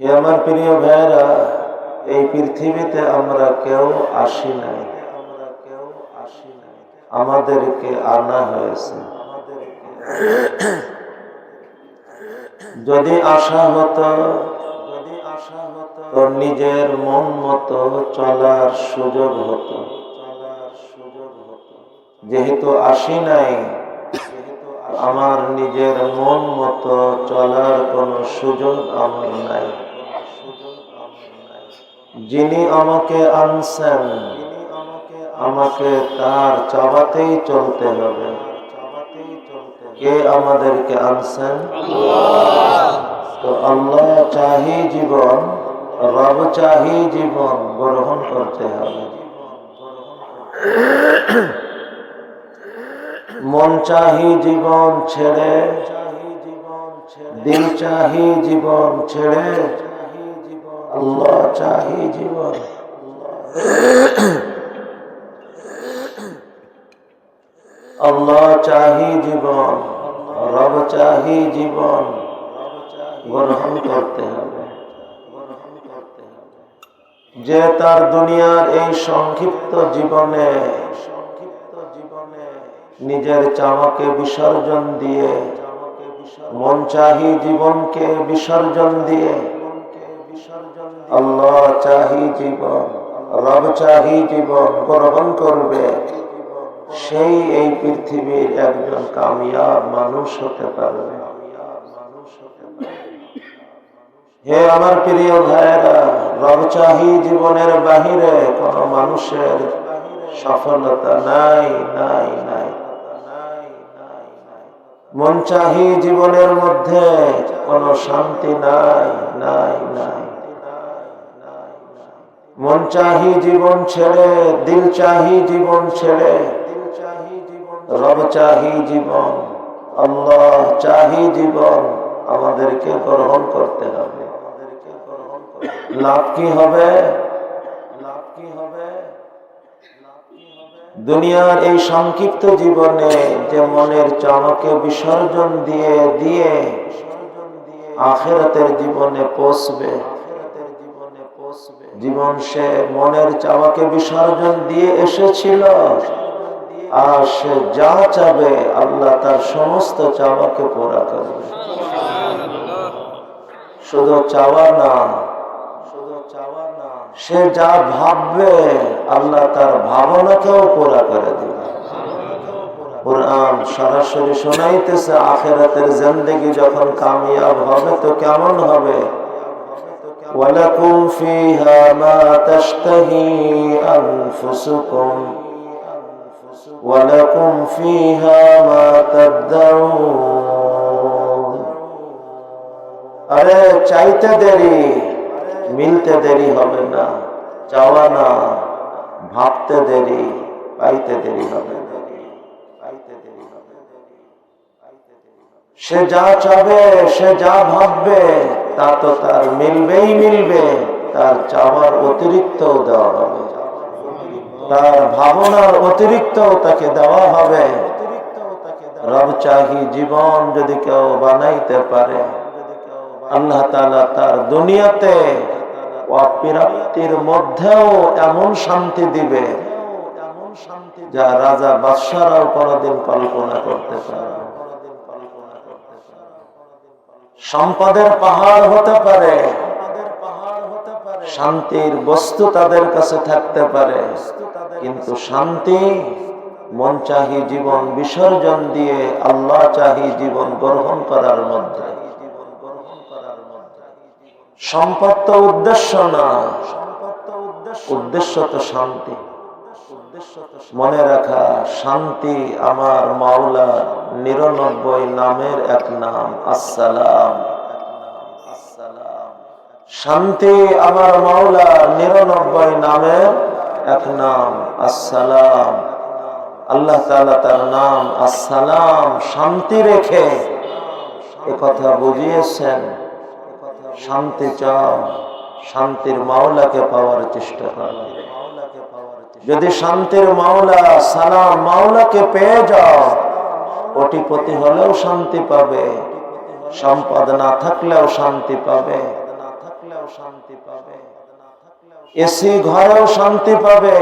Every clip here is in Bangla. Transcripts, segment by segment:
হে আমার প্রিয় ভাইরা এই পৃথিবীতে আমরা কেউ আসি নাই। আমাদেরকে আনা হয়েছে। যদি আশা হতো যদি আশা হতো নিজের মন মতো চলার সুযোগ হতো চলার সুযোগ হতো। যেহেতু আসি নাই, আমার নিজের মন মতো চলার কোনো সুযোগ আমার নাই। যিনি আমাকে আনছেন আমাকে তার চাবাতেই চলতে হবে। কে আমাদেরকে আনছেন? তো আল্লাহ চাহি জীবন রব চাহি জীবন গ্রহণ করতে হবে। মন চাহি জীবন ছেড়ে। দিল চাহি জীবন ছেড়ে আল্লাহ চাহি জীবন। আল্লাহ চাহি জীবন, রব চাহি জীবন। গ্রহণ করতে হবে। যে তার দুনিয়ার এই সংক্ষিপ্ত জীবনে সংক্ষিপ্ত জীবনে নিজের চাওয়াকে বিসর্জন দিয়ে, মন চাহি জীবনকে বিসর্জন দিয়ে আল্লাহ চাহি জীবন, রব চাহি জীবন গ্রহণ করবে। সেই এই পৃথিবীর একজন কামিয়াব মানুষ হতে পারবে। হে আমার প্রিয় ভাইরা রব চাহি জীবনের বাহিরে কোন মানুষের সফলতা নাই নাই নাই। মন চাহি জীবনের মধ্যে কোন শান্তি নাই নাই নাই। মন চাহি জীবন ছেড়ে, দিল চাহি জীবন ছেড়ে। রব চাহি জীবন, আল্লাহ চাহি জীবন, আমাদেরকে গ্রহণ করতে হবে। লাভ কি হবে? লাভ কি হবে? দুনিয়ার এই সংক্ষিপ্ত জীবনে যে মনের চামকে বিসর্জন দিয়ে দিয়ে আখেরাতের জীবনে পৌঁছবে। জীবন সে মনের চাওয়াকে বিসর্জন দিয়ে এসেছিল। আর সে যা চাবে আল্লাহ তার সমস্ত চাওয়াকে পুরা করবে। শুধু চাওয়া না, শুধু চাওয়া না, সে যা ভাববে আল্লাহ তার ভাবনাকেও পুরা করে দিবে। কোরআন সরাসরি শোনাইতেছে, আখেরাতের জিন্দেগি যখন কামিয়াব হবে তো কেমন হবে? ولكم فيها ما تشتهي أنفسكم ولكم فيها ما تدعون আরে চাইতে দেরি মিলতে দেরি হবে না চাওয়া না ভাবতে দেরি পাইতে দেরি হবে পাইতে সে যা চাবে, সে যা ভাববে, তা তো তার মিলবেই মিলবে, তার চাওয়ার অতিরিক্ত দেওয়া হবে। তার ভাবনার অতিরিক্ত তাকে দেওয়া হবে। রব চাহি জীবন যদি কেউ বানাইতে পারে, আল্লাহ তালা তার দুনিয়াতে অপ্রাপ্তির মধ্যেও এমন শান্তি দিবে, যা রাজা বাদশারাও কোনদিন কল্পনা করতে পারে সম্পদের পাহাড় হতে পারে। শান্তির বস্তু তাদের কাছে থাকতে পারে। কিন্তু শান্তি মন চাহি জীবন বিসর্জন দিয়ে আল্লাহ চাহি জীবন গ্রহণ করার মধ্যে। সম্পদ তো উদ্দেশ্য না। উদ্দেশ্য তো শান্তি। মনে রাখা, শান্তি আমার মাওলা নিরানব্বই নামের এক নাম, আসসালাম। শান্তি আমার মাওলা নিরানব্বই নামের এক নাম, আসসালাম। আল্লাহ তাআলা তার নাম, আসসালাম, শান্তি রেখে এ কথা বুঝিয়েছেন। শান্তি চাও, শান্তির মাওলাকে পাওয়ার চেষ্টা করো। যদি শান্তির মাওলা সালাম মাওলাকে পেয়ে যাও, কোটিপতি হলেও শান্তি পাবে। সম্পদ না থাকলেও শান্তি পাবে। এসি ঘরেও শান্তি পাবে।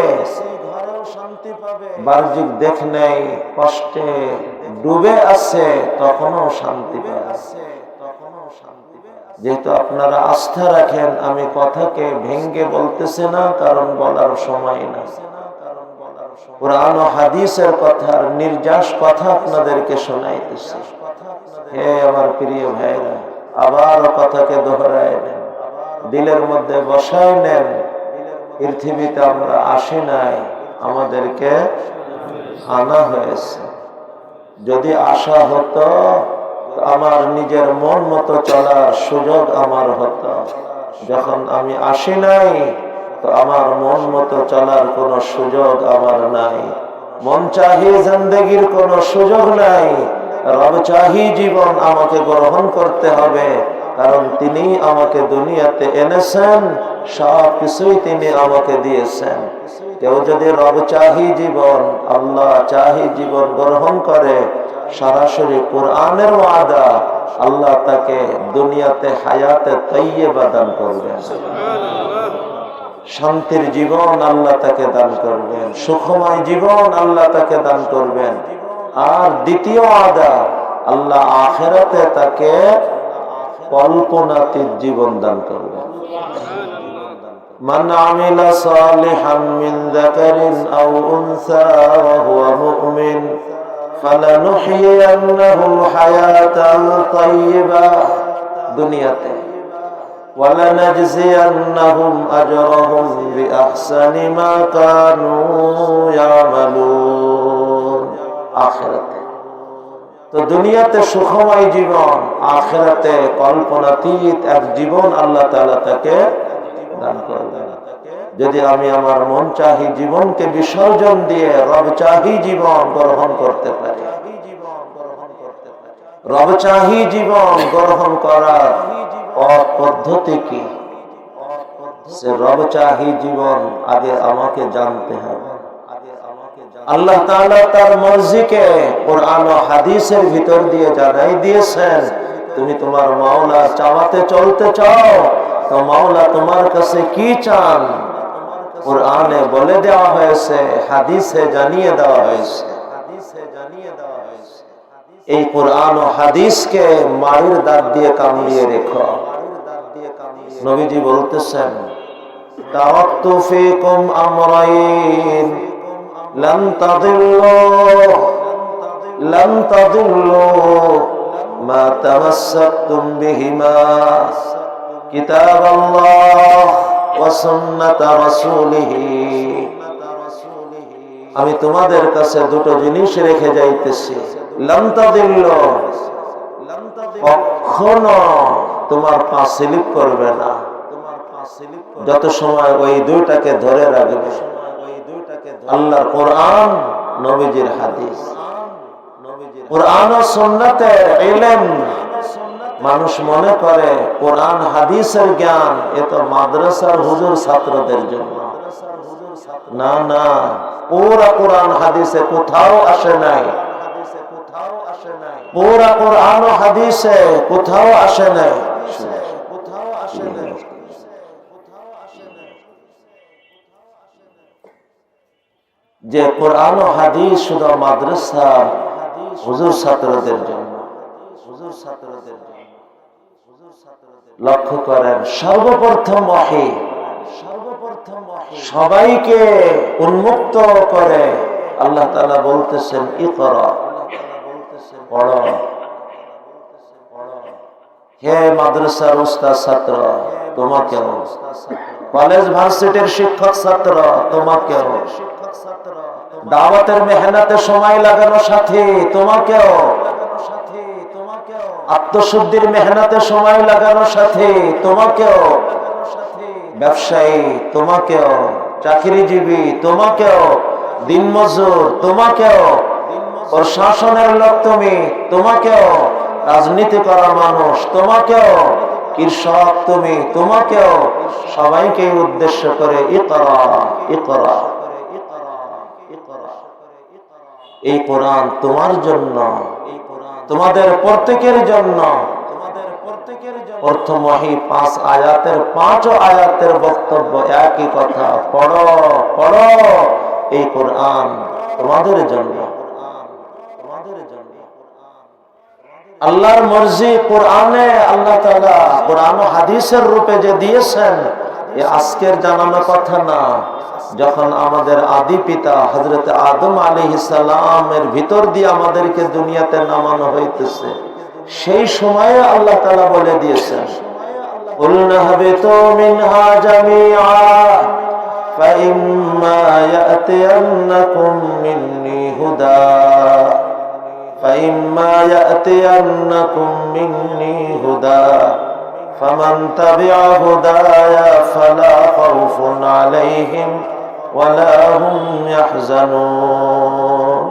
বাহ্যিক দেখ নেই, কষ্টে ডুবে আছে, তখনও শান্তি পাবে। যেহেতু আপনারা আস্থা রাখেন, আমি কথাকে ভেঙ্গে বলতেছে না, কারণ বলার সময় না। কোরআন ও হাদিসের কথার নির্যাস কথা আপনাদেরকে শোনাইতেছি। হে আমার প্রিয় ভাইরা আবার কথাকে দোহরায় নেন, দিলের মধ্যে বসায় নেন। পৃথিবীতে আমরা আসি নাই, আমাদেরকে আনা হয়েছে। যদি আশা হতো আমার নিজের মন মতো চলার সুযোগ আমার হতো। যখন আমি আসি নাই, তো আমার মন মতো চলার কোনো সুযোগ আমার নাই। মন চাহি জিন্দগির কোনো সুযোগ নাই। রব চাহি জীবন আমাকে গ্রহণ করতে হবে, কারণ তিনি আমাকে দুনিয়াতে এনেছেন, সব কিছুই তিনি আমাকে দিয়েছেন। কেউ যদি রব চাহি জীবন, আল্লাহ চাহি জীবন গ্রহণ করে সরাসরি কোরআনের ওয়াদা আল্লাহ তাকে দুনিয়াতে হায়াতে তৈয়ে দান করবেন শান্তির জীবন আল্লাহ তাকে দান করবেন সুখময় জীবন আল্লাহ তাকে দান করবেন আর দ্বিতীয় আদা আল্লাহ আখেরাতে তাকে কল্পনাতীত জীবন দান করবেন من عمل صالحا من ذكر أو أنثى وهو مؤمن فلنحيينه حياة طيبة দুনিয়াতে ولنجزينهم أجرهم بأحسن ما كانوا يعملون آخرته তো দুনিয়াতে সুখময় জীবন আখেরাতে কল্পনাতীত এক জীবন আল্লাহ তাআলা তাকে দান করবেন যদি আমি আমার মন চাহি জীবনকে বিসর্জন দিয়ে রব চাহি জীবন গ্রহণ করতে পারি। রব চাহি জীবন গ্রহণ করার পদ্ধতি কি? সে রব চাহি জীবন আগে আমাকে জানতে হবে। আল্লাহ তার মর্জিকে কোরআন ও হাদিসের ভিতর দিয়ে জানাই দিয়েছেন, তুমি তোমার মাওলা চাওয়াতে চলতে চাও, তো মাওলা তোমার কাছে কি চান? কোরআনে বলে দেওয়া হয়েছে, হাদিসে জানিয়ে দেওয়া হয়েছে এই কোরআন ও হাদিস কে মারুর দাঁত দিয়ে কামড়িয়ে রেখো। নবীজি বলতেছেন তারাক্তু ফিকুম আমরাইন, লান তাদিল্লু লান তাদিল্লু, মা তামাসসাকতুম বিহিমা, কিতাবাল্লাহ। وسنة رسوله আমি তোমাদের কাছে দুটো জিনিস রেখে যাইতেছি লমতা দিল কখনো তোমার পা স্লিপ করবে না যত সময় ওই দুইটাকে ধরে রাখবে আল্লাহ কোরআন নবীজির হাদিস কোরআন ও সুন্নতে ইলম মানুষ মনে করে, কোরআন, হাদিসের জ্ঞান, এ তো মাদ্রাসার হুজুর ছাত্রদের জন্য। না না, পুরা কোরআন, হাদিসে কোথাও আসে নাই। পুরা কোরআন হাদিসে কোথাও আসে নাই। যে কোরআন হাদিস শুধু মাদ্রাসা হুজুর ছাত্রদের জন্য। হুজুর ছাত্রদের লক্ষ্য করেন, সর্বপ্রথম ওয়াহি। সর্বপ্রথম সবাইকে উন্মুক্ত করে আল্লাহ তাআলা বলতেছেন, ইকরা পড়ো। হে মাদ্রাসার উস্তাদ ছাত্র, তোমাকেও। কলেজ ভার্সিটির শিক্ষক ছাত্র, তোমাকেও। দাওয়াতের মেহনতে সময় লাগানো সাথে, তোমাকেও। আত্মশুদ্ধির মেহনতে সময় লাগানো সাথে তোমাকেও, ব্যবসায়ী তোমাকেও, চাকরিজীবী তোমাকেও, দিনমজুর তোমাকেও প্রশাসনের লোক তুমি তোমাকেও, রাজনীতি করা মানুষ তোমাকেও, কৃষক তুমি তোমাকেও, সবাইকে উদ্দেশ্য করে ইকরা ইকরা। এই কোরআন তোমার জন্য। তোমাদের প্রত্যেকের জন্য পাঁচ আয়াতের পাঁচ আয়াতের বক্তব্য একই কথা এই কোরআন তোমাদের জন্য আল্লাহর মর্জি কোরআনে, আল্লাহ তাআলা কোরআন হাদিসের রূপে যে দিয়েছেন আজকের জানানো কথা না। যখন আমাদের আদি পিতা হজরত আদম আলী ইসালামের ভিতর দিয়ে আমাদেরকে দুনিয়াতে নামানো হইতেছে সেই সময়ে আল্লাহ তাআলা বলে দিয়েছেন قلنا اهبطوا منها جميعا فإما يأتينكم مني هدى فإما يأتينكم مني هدى فمن تبع هداي فلا خوف عليهم ولا هم يحزنون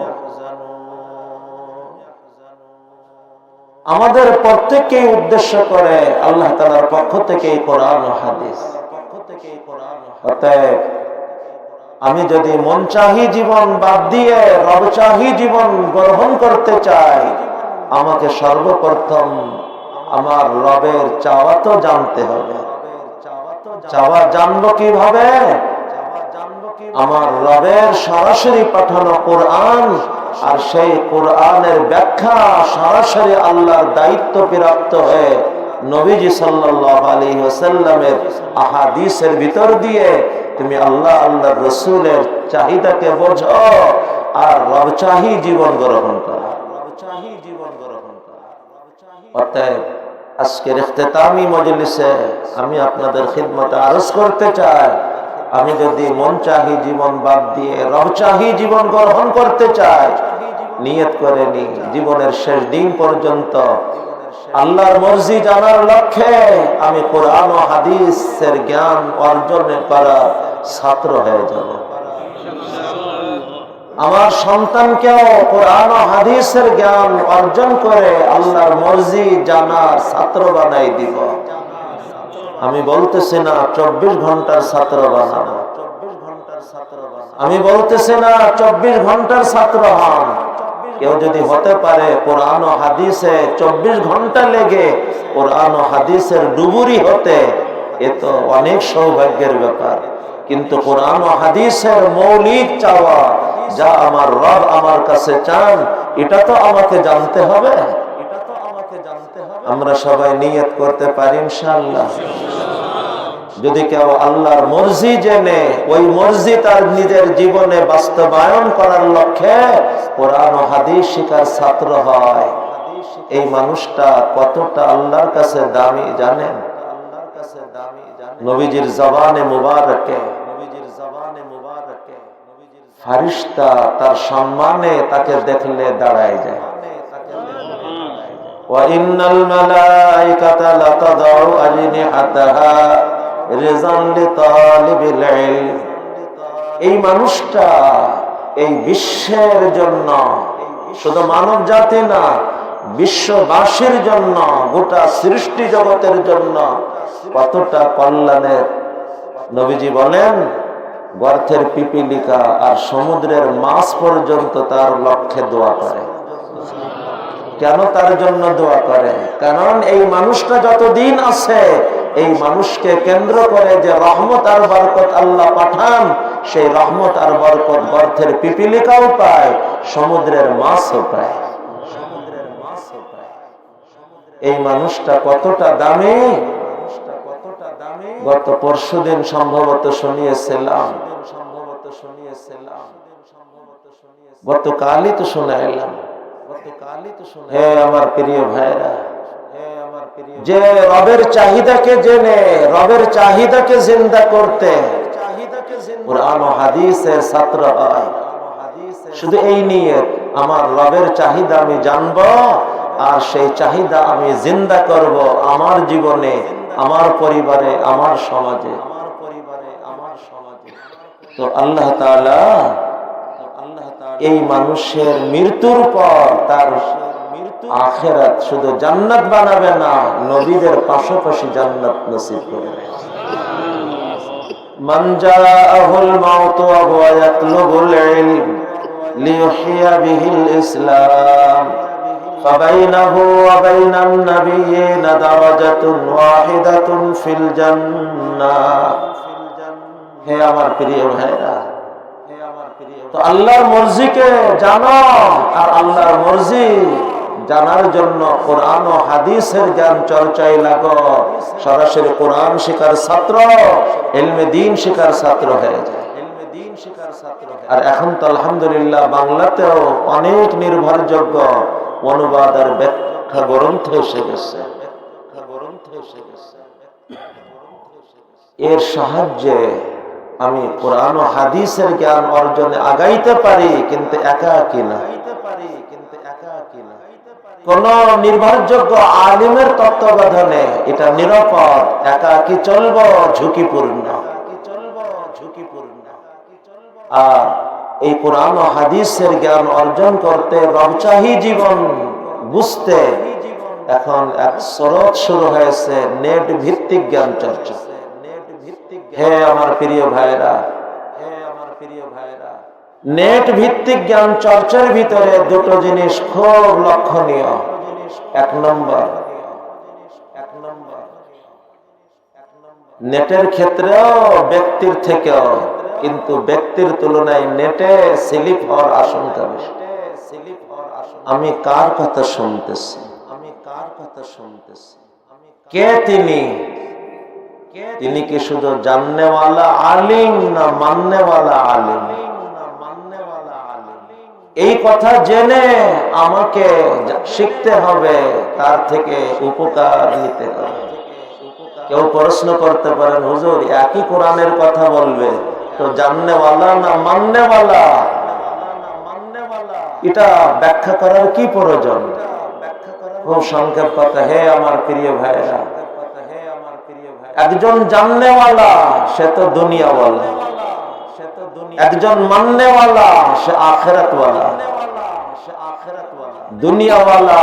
আমাদের প্রত্যেককেই উদ্দেশ্য করে আল্লাহ তালার পক্ষ থেকে এই কোরআন ও হাদিস অতএব আমি যদি মন চাহি জীবন বাদ দিয়ে রব চাহি জীবন গ্রহণ করতে চাই আমাকে সর্বপ্রথম আমার রবের চাওয়া তো জানতে হবে চাওয়া জানবো কিভাবে আমার রবের সরাসরি পাঠানো কোরআন আর সেই কোরআনের ব্যাখ্যা সরাসরি আল্লাহর দায়িত্ব প্রাপ্ত হয়ে নবীজি সাল্লাহ আলী আহাদিসের ভিতর দিয়ে তুমি আল্লাহ আল্লাহ রসুলের চাহিদাকে বোঝো আর রব চাহি জীবন গ্রহণ করা। জীবন গ্রহণ করা। অতএব আজকের ইখতেতামি মজলিসে আমি আপনাদের খিদমতে আরজ করতে চাই। আমি যদি মন চাহি জীবন বাদ দিয়ে রব চাহি জীবন গ্রহণ করতে চাই, নিয়ত করে নি জীবনের শেষ দিন পর্যন্ত। আল্লাহর মর্জি জানার লক্ষ্যে আমি কোরআন ও হাদিসের জ্ঞান অর্জন করার ছাত্র হয়ে যাব। আমার সন্তানকেও কোরআন ও হাদিসের জ্ঞান অর্জন করে আল্লাহর মর্জি জানার ছাত্র বানাই দিব। আমি বলতেছি না, চব্বিশ ঘণ্টার ছাত্র বানাবো আমি বলতেছি না, চব্বিশ ঘণ্টার ছাত্র হন। কেউ যদি হতে পারে, কোরআন ও হাদিসে চব্বিশ ঘণ্টা লেগে কোরআন ও হাদিসের ডুবুরি হতে, এ তো অনেক সৌভাগ্যের ব্যাপার। কিন্তু কোরআন ও হাদিসের মৌলিক চাওয়া, যা আমার রব আমার কাছে চান এটা তো আমাকে জানতে হবে এটা তো আমাকে জানতে হবে। আমরা সবাই নিয়ত করতে পারি, ইনশাআল্লাহ। যদি কেউ আল্লাহর মর্জি জেনে ওই মর্জি তার নিজের জীবনে বাস্তবায়ন করার লক্ষ্যে কোরআন ও হাদিস শিকার ছাত্র হয় এই মানুষটা কতটা আল্লাহর কাছে দামি জানেন নবীজির জবানে মুবারকে নবীজির জবানে মুবারকে ফারিস্তা তার সম্মানে তাকে দেখলে দাঁড়ায় যায় وإن الملائكة لتضع أجنحتها رزقا لطالب العلم এই মানুষটা এই বিশ্বের জন্য, শুধু মানব জাতি না, বিশ্ববাসীর জন্য, গোটা সৃষ্টি জগতের জন্য কতটা কল্যাণের। নবীজি বলেন গর্থের পিপিলিকা আর সমুদ্রের মাছ পর্যন্ত তার লক্ষ্যে দোয়া করে। কেন তার জন্য দোয়া করে? কারণ এই মানুষটা যতদিন আছে এই মানুষকে কেন্দ্র করে যে রহমত আর বরকত আল্লাহ পাঠান, সেই রহমত আর বরকত গর্থের পিপিলিকাও পায়, সমুদ্রের মাছও পায়। এই মানুষটা কতটা দামি? গত পরশু দিন সম্ভবত শুনিয়েছিলাম। গতকালই তো শোনা এলাম হে আমার প্রিয় ভাইরা যে রবের চাহিদাকে জেনে, রবের চাহিদাকে জিন্দা করতে। শুধু এই নিয়ে আমার রবের চাহিদা আমি জানব, আর সেই চাহিদা আমি জিন্দা করব আমার জীবনে, আমার পরিবারে, আমার সমাজে। আমার পরিবারে আমার সমাজে তো আল্লাহ এই মানুষের মৃত্যুর পর তার আখেরাত শুধু জান্নাত বানাবে না নবীদের পাশাপাশি জান্নাত নসিব করবে من جاءه الموت وهو يطلب العلم ليحيى به الإسلام فبينه وبين النبيين درجة واحدة في الجنة হে আমার প্রিয় ভাইরা তো আল্লাহর মর্জিকে জানো আর আল্লাহর মর্জি জানার জন্য কোরআন ও হাদিসের জ্ঞান চর্চায় লাগো। সরাসরি কোরআন শিকার ছাত্র এলমে দিন শিকার ছাত্র হয়ে যায়। আর এখন তো আলহামদুলিল্লাহ বাংলাতেও অনেক নির্ভরযোগ্য অনুবাদ আর ব্যাখ্যা গ্রন্থ এসে গেছে। এর সাহায্যে আমি কোরআন ও হাদিসের জ্ঞান অর্জনে আগাইতে পারি, কিন্তু একা কিনা কোন নির্ভরযোগ্য আলিমের তত্ত্বাবধানে এটা নিরাপদ একা কি চলব, ঝুঁকিপূর্ণ। আর এই কোরআন হাদিসের জ্ঞান অর্জন করতে রবচাহি জীবন বুঝতে এখন এক স্রোত শুরু হয়েছে নেট ভিত্তিক জ্ঞান চর্চা। হে আমার প্রিয় ভাইরা হে আমার প্রিয় ভাইরা নেট ভিত্তিক জ্ঞান চর্চার ভিতরে দুটো জিনিস খুব লক্ষণীয়। এক নম্বর, নেটের ক্ষেত্রেও ব্যক্তির থেকেও, কিন্তু ব্যক্তির তুলনায় নেটে স্লিপ হওয়ার আশঙ্কা বেশি। আমি কার কথা শুনতেছি? আমি কার কথা শুনতেছি কে তিনি? তিনি কি শুধু জাননেওয়ালা আলিম না মাননেওয়ালা আলিম? এই কথা জেনে আমাকে শিখতে হবে, তার থেকে উপকার নিতে হবে। কেউ প্রশ্ন করতে পারেন, হুজুর, একই কোরআনের কথা বলবে। তো জাননেওয়ালা না মাননেওয়ালা? এটা ব্যাখ্যা করার কি প্রয়োজন? খুব সংক্ষেপ কথা, হে আমার প্রিয় ভাইরা একজন জাননেওয়ালা, সে তো দুনিয়া দুনিয়াওয়ালা। একজন মাননেওয়ালা সে আখেরাতওয়ালা। দুনিয়াওয়ালা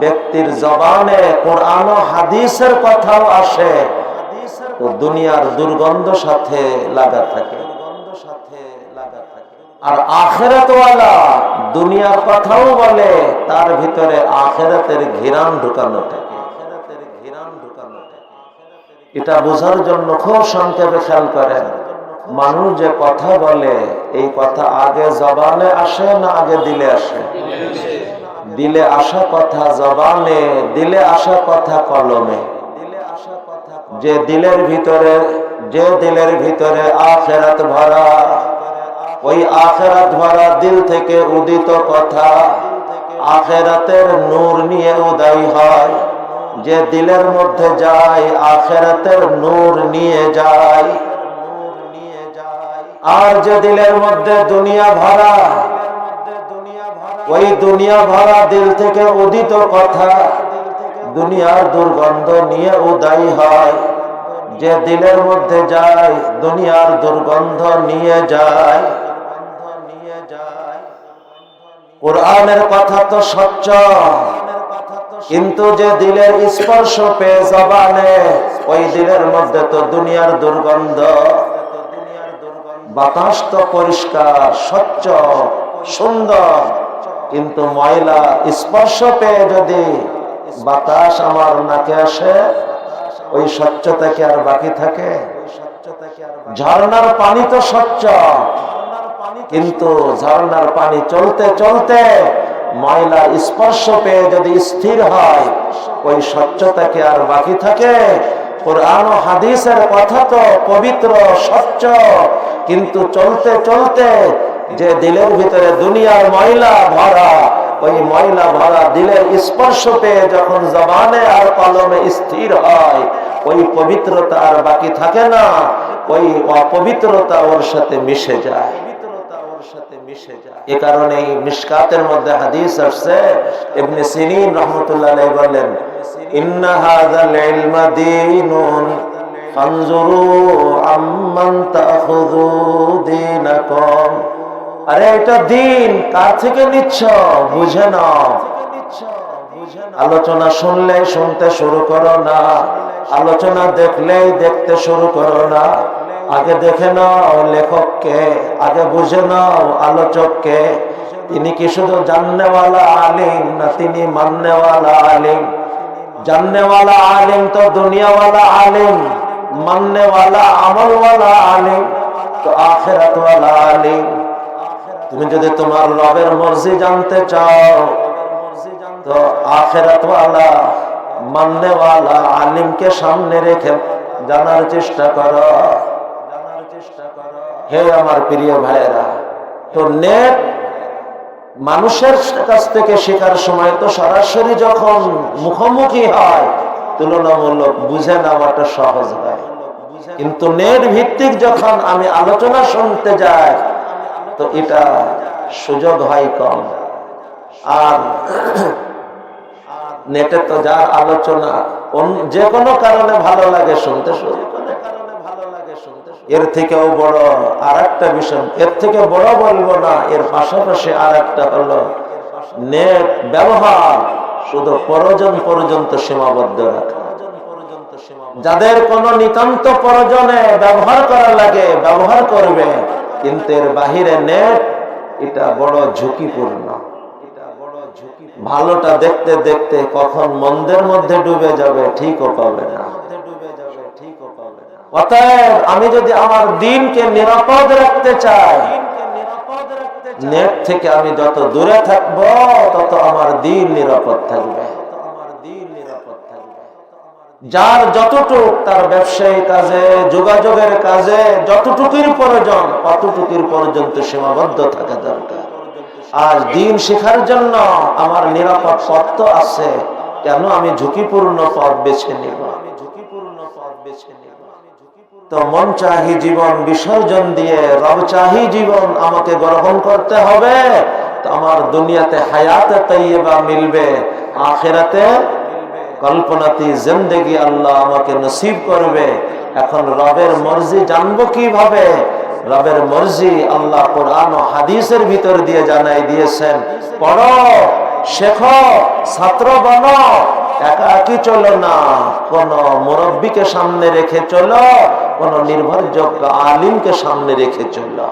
ব্যক্তির জবানে কোরআন ও হাদিসের কথাও আসে। তো দুনিয়ার দুর্গন্ধ সাথে লাগা থাকে। আর আখেরাতওয়ালা দুনিয়ার কথাও বলে, তার ভিতরে আখেরাতের ঘিরান ঢুকানো থাকে। এটা বোঝার জন্য খুব সংক্ষেপে খেয়াল করেন। মানুষ যে কথা বলে, এই কথা আগে জবানে আসে না আগে দিলে আসে? দিলে আসা কথা জবানে, দিলে আসা কথা কলমে। যে দিলের ভিতরে, যে দিলের ভিতরে আখেরাত ভরা, ওই আখেরাত ভরা দিল থেকে উদিত কথা আখেরাতের নূর নিয়ে উদয় হয়। যে দিলের মধ্যে যায়, আখেরাতের নূর নিয়ে যায়। আর যে দিলের মধ্যে দুনিয়া ভরা, ওই দুনিয়া ভরা দিল থেকে উদিত কথা, দুনিয়ার দুর্গন্ধ নিয়ে উদয় হয়। যে দিলের মধ্যে যায়, দুনিয়ার দুর্গন্ধ নিয়ে যায়। কোরআনের কথা তো স্বচ্ছ, কিন্তু যে দিলের স্পর্শ পেয়ে জবানে, ওই দিলের মধ্যে তো দুনিয়ার দুর্গন্ধ। বাতাস তো পরিষ্কার, স্বচ্ছ, সুন্দর। কিন্তু ময়লা স্পর্শ পেয়ে যদি বাতাস আমার নাকে আসে, ওই স্বচ্ছতা কি আর বাকি থাকে। ঝর্ণার পানি তো স্বচ্ছ, কিন্তু ঝর্ণার পানি চলতে চলতে ময়লা স্পর্শ পেয়ে যদি স্থির হয়, ওই স্বচ্ছতা কি আর বাকি থাকে। কোরআন হাদিসের কথা তো পবিত্র, স্বচ্ছ। কিন্তু চলতে চলতে যে দিলের ভিতরে দুনিয়ার ময়লা ভরা, ওই ময়লা ভরা দিলের স্পর্শ পেয়ে যখন জবানে আর কলমে স্থির হয়, ওই পবিত্রতা আর বাকি থাকে না, ওই অপবিত্রতা ওর সাথে মিশে যায়। এ কারণে আরে এটা দিন কার থেকে নিচ্ছ? বুঝে নাও। আলোচনা শুনলে শুনতে শুরু করো না। আলোচনা দেখলেই দেখতে শুরু করো না। আগে দেখে নাও লেখককে, আগে বুঝে নাও আলোচককে। তিনি কি শুধু জাননেওয়ালা আলিম না তিনি মাননেওয়ালা আলিম? জাননেওয়ালা আলিম তো দুনিয়াওয়ালা আলিম। মাননেওয়ালা, আমলওয়ালা আলিম, তো আখেরাতওয়ালা আলিম। তুমি যদি তোমার রবের মর্জি জানতে চাও, তো আখেরাতওয়ালা, মাননেওয়ালা আলিমকে সামনে রেখে জানার চেষ্টা করো। হে আমার প্রিয় ভাইয়েরা, তো নেট মানুষের কাছ থেকে শেখার সময় তো সরাসরি যখন মুখোমুখি হয় তুলনামূলক বুঝে নেওয়াটা সহজ হয়। কিন্তু নেট ভিত্তিক যখন আমি আলোচনা শুনতে যাই, তো এটা সুযোগ হয় কম। আর নেটে তো যার আলোচনা যে কোনো কারণে ভালো লাগে শুনতে করে এর থেকেও বড় আর একটা বিষয়, এর থেকে বড় বলব না, এর পাশাপাশি আর একটা হলো, নেট ব্যবহার শুধু প্রয়োজন পর্যন্ত সীমাবদ্ধ রাখা। যাদের কোনো নিতান্ত প্রয়োজনে ব্যবহার করা লাগে, ব্যবহার করবে, কিন্তু এর বাহিরে নেট, এটা বড় ঝুঁকিপূর্ণ। ভালোটা দেখতে দেখতে কখন মন্দের মধ্যে ডুবে যাবে ঠিকও পাবে না। অতএব আমি যদি আমার দিনকে নিরাপদ রাখতে চাই নেট থেকে আমি যত দূরে থাকব, তত আমার দিন নিরাপদ থাকবে। যার যতটুক তার ব্যবসায়ী কাজে, যোগাযোগের কাজে, যতটুকুর প্রয়োজন, অতটুকুর পর্যন্ত সীমাবদ্ধ থাকা দরকার। আর দিন শেখার জন্য আমার নিরাপদ পথ আছে, কেন আমি ঝুঁকিপূর্ণ পথ বেছে নিব আমি ঝুঁকিপূর্ণ পথ বেছে নিব তো মন চাহি জীবন বিসর্জন দিয়ে, রব চাহি জীবন আমাকে গ্রহণ করতে হবে, তো আমার দুনিয়াতে হায়াতে তৈবা মিলবে, আখেরাতে কল্পনাতি জিন্দেগি আল্লাহ আমাকে নসিব করবে। এখন রবের মর্জি জানব কীভাবে? রবের মর্জি আল্লাহ কোরআন ও হাদিসের ভিতর দিয়ে জানাই দিয়েছেন, পড়ো। শেখো, ছাত্র বনো একা কি চলো না। কোন মুরব্বীকে সামনে রেখে চলো, কোন নির্ভরযোগ্য আলিমকে সামনে রেখে চলো।